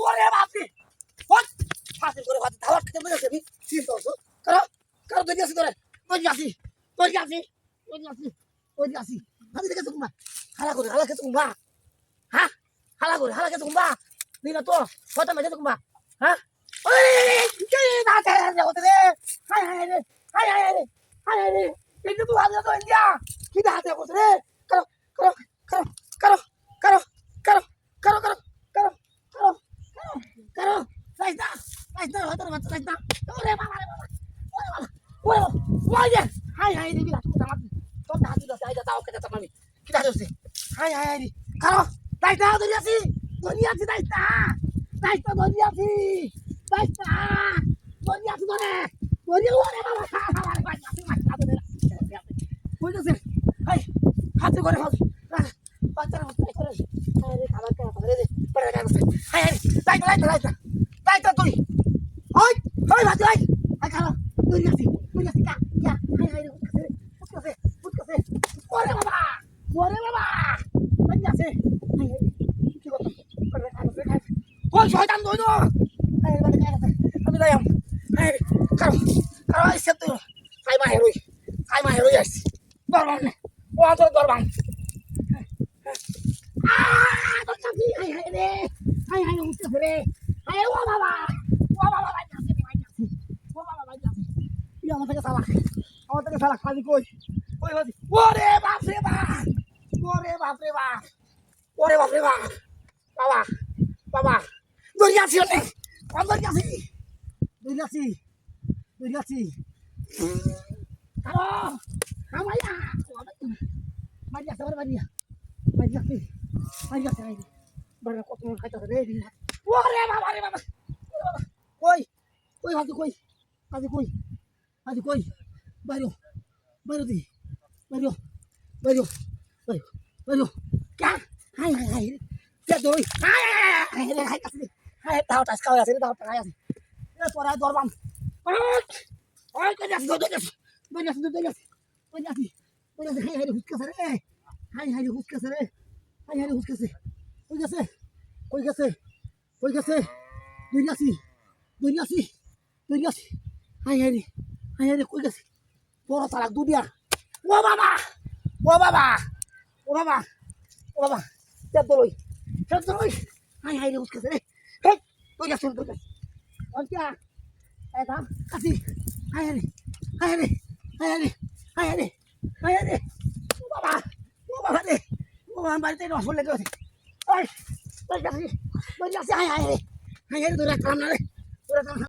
ওরে বাপরে! ওই ফাঁসি করে ভাত ধাওয়াত খেতে মনে হচ্ছে চিন্তা হতো কারও কারও দড়ি আসি তোরে? দড়ি আসি দড়ি আসি দড়ি আসি দড়ি আসি হাতে দেখে তোমা হালা করে, হালা খেতে তোমা হ্যাঁ? হালা করে, হালা খেতে তোমা দিনা তো? কত মেজে তোমা হ্যাঁ? ওই কি না তে হতে রে হাই হাই রে হাই হাই রে হাই হাই রে। কিন্তু তুই হাতে তো ইন্ডিয়া। কি হাতে বসে রে করো করো করো করো করো করো করো করো করো করো সাইদা সাইদা হয়তো বাচ্চা সাইদা ওরে বাবা রে বাবা ওরে হাই হাই রে বিলা তুই আমার তোর হাত দিতে দাঁড়িয়ে আছে ধরি আছি সাইদা সাইদা ধরি আছি সাইদা ধরি আছি ধরে ধরি ওরে বাবা ওই শয়তান দই দর আমি যাইম কারও কারও আইসে তো খাই মা হেরুই খাই মা হেরুই আইসি দরবান ও আতর দরবান আমার থেকে সালা আমার থেকে সালা খালি কই কই ওরে বাপরে বাপ ওরে বাপরে বাপ ওরে বাপরে বাপ বাবা বাবা দড়ি আছি অনেক দড়ি আছি দড়ি আছি দড়ি আছি আমায়া মারিয়া সবার মারিয়া মারিয়া কি মারিয়া সাই বড় কত খাইতে দিন ওরে বাবা রে বাবা কই কই হাতি কই হাতি কই হাতি কই বাইরো বাইরো দি বাইরো বাইরো বাইরো বাইরো কা হাই হাই হাই দই হাই হাই হাই হাই হ্যাঁ তাও টাচ খাওয়া আছে। তাও টাকা আছে পড়ায় দরবাম অনেক অনেক আছে দৌড়ে গেছে দৌড়ে আছে দৌড়ে গেছে দৌড়ে আছে দৌড়ে আছে হাই হাই হুচকাছে রে হাই হাই হুচকাছে রে হাই হাই হুচকাছে কই গেছে? কই গেছে? কই গেছে? দৌড়ে আসি দৌড়ে আসি দৌড়ে আসি। হাই হাই রে হাই হাই রে কই গেছে? বড় তালাক দুনিয়া। ও বাবা! ও বাবা! ও বাবা! ও বাবা! চেপ দলই চেপ দলই হাই হাই রে হুচকাছে রে তোর কাছে তোর কাছে। ওকে এটা কাছি আয় রে আয় রে আয় রে আয় রে আয় রে বাবা, ও বাবা রে। ও আমার বাড়িতে রসল লেগে আছে। ওই তোর কাছে তোর কাছে আয় আয় রে আয় রে তোরা কাম না রে। তোরা কাম